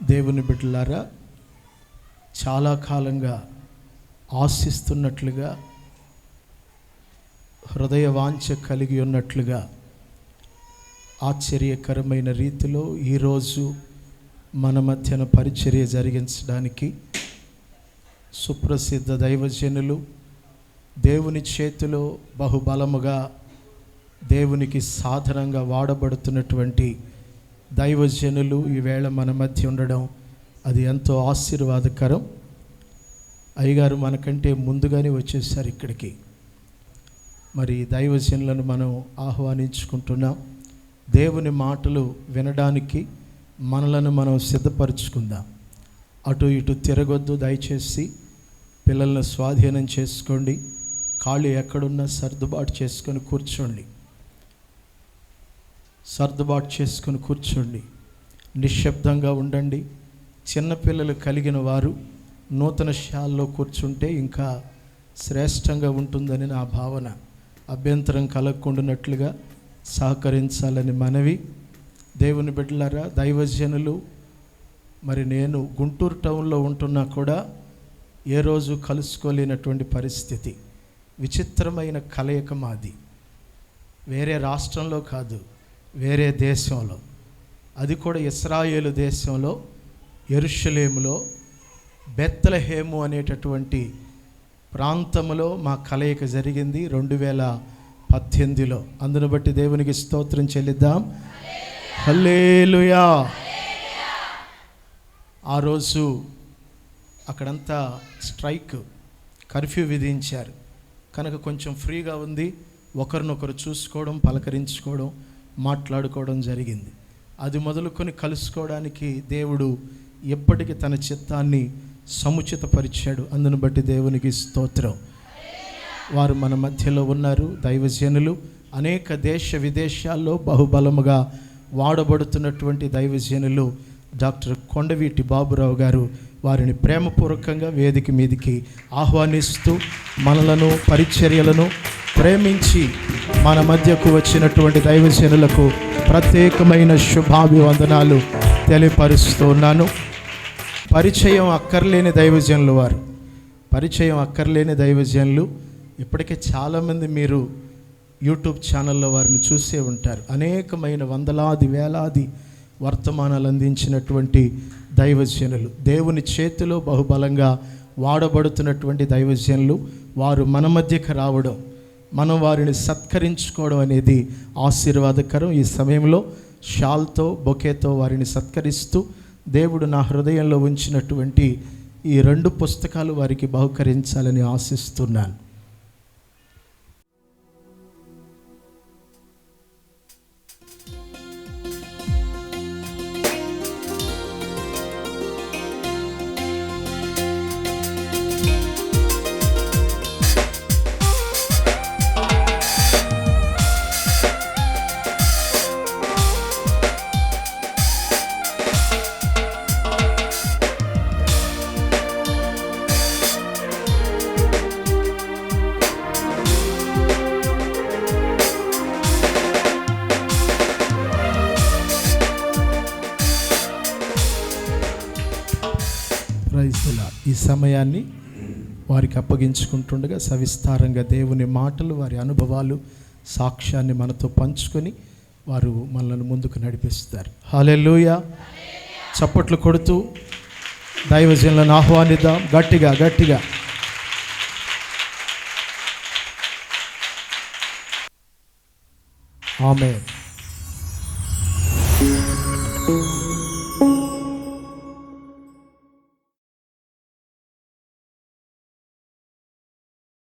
దేవుని బిడ్డలారా చాలా కాలంగా ఆశిస్తున్నట్లుగా హృదయ వాంఛ కలిగి ఉన్నట్లుగా ఆశ్చర్యకరమైన రీతిలో ఈరోజు మన మధ్యన పరిచర్య జరిగించడానికి సుప్రసిద్ధ దైవజనులు దేవుని చేతిలో బహుబలముగా దేవునికి సాధనంగా వాడబడుతున్నటువంటి దైవజనులు ఈవేళ మన మధ్య ఉండడం అది ఎంతో ఆశీర్వాదకరం. అయ్యగారు మనకంటే ముందుగానే వచ్చేసారు ఇక్కడికి. మరి దైవజనులను మనం ఆహ్వానించుకుంటున్నాం. దేవుని మాటలు వినడానికి మనలను మనం సిద్ధపరచుకుందాం. అటు ఇటు తిరగొద్దు దయచేసి పిల్లలను స్వాధీనం చేసుకోండి. కాళ్ళు ఎక్కడున్నా సర్దుబాటు చేసుకొని కూర్చోండి. సర్దుబాటు చేసుకుని కూర్చోండి. నిశ్శబ్దంగా ఉండండి. చిన్నపిల్లలు కలిగిన వారు నూతన శాల్లో కూర్చుంటే ఇంకా శ్రేష్టంగా ఉంటుందని నా భావన. అభ్యంతరం కలగకుండానట్లుగా సహకరించాలని మనవి. దేవుని బిడ్డలారా దైవజనులు మరి నేను గుంటూరు టౌన్లో ఉంటున్నా కూడా ఏ రోజు కలుసుకోలేనటువంటి పరిస్థితి. విచిత్రమైన కలయిక మాది. వేరే రాష్ట్రంలో కాదు. వేరే దేశంలో అది కూడా ఇస్రాయేలు దేశంలో ఎరుషలేములో బెత్తలహేము అనేటటువంటి ప్రాంతంలో మా కలయిక జరిగింది రెండు వేల పద్దెనిమిదిలో. అందును బట్టి దేవునికి స్తోత్రం చెల్లిద్దాం. హల్లేలుయా! ఆ రోజు అక్కడంతా స్ట్రైక్ కర్ఫ్యూ విధించారు. కనుక కొంచెం ఫ్రీగా ఉంది. ఒకరినొకరు చూసుకోవడం పలకరించుకోవడం మాట్లాడుకోవడం జరిగింది. అది మొదలుకొని కలుసుకోవడానికి దేవుడు ఎప్పటికీ తన చిత్తాన్ని సముచితపరిచాడు. అందును బట్టి దేవునికి స్తోత్రం. వారు మన మధ్యలో ఉన్నారు. దైవజనులు అనేక దేశ విదేశాల్లో బహుబలముగా వాడబడుతున్నటువంటి దైవజనులు డాక్టర్ కొండవీటి బాబురావు గారు వారిని ప్రేమపూర్వకంగా వేదిక మీదికి ఆహ్వానిస్తూ మనలను పరిచర్యలను ప్రేమించి మన మధ్యకు వచ్చినటువంటి దైవజనులకు ప్రత్యేకమైన శుభాభివందనాలు తెలియపరుస్తున్నాను. పరిచయం అక్కర్లేని దైవజనులు వారు. పరిచయం అక్కర్లేని దైవజనులు ఇప్పటికే చాలామంది మీరు యూట్యూబ్ ఛానల్లో వారిని చూసే ఉంటారు. అనేకమైన వందలాది వేలాది వర్తమానాలు అందించినటువంటి దైవజనులు దేవుని చేతిలో బహుబలంగా వాడబడుతున్నటువంటి దైవజనులు వారు మన మధ్యకు రావడం మనం వారిని సత్కరించుకోవడం అనేది ఆశీర్వాదకరం. ఈ సమయంలో షాల్తో బొకేతో వారిని సత్కరిస్తూ దేవుడు నా హృదయంలో ఉంచినటువంటి ఈ రెండు పుస్తకాలు వారికి బహుకరించాలని ఆశిస్తున్నాను. ఈ సమయాన్ని వారికి అప్పగించుకుంటుండగా సవిస్తారంగా దేవుని మాటలు వారి అనుభవాలు సాక్ష్యాన్ని మనతో పంచుకొని వారు మనల్ని ముందుకు నడిపిస్తారు. హాలెల్లుయ. చప్పట్లు కొడుతూ దైవజనులను ఆహ్వానిద్దాం. గట్టిగా గట్టిగా. ఆమె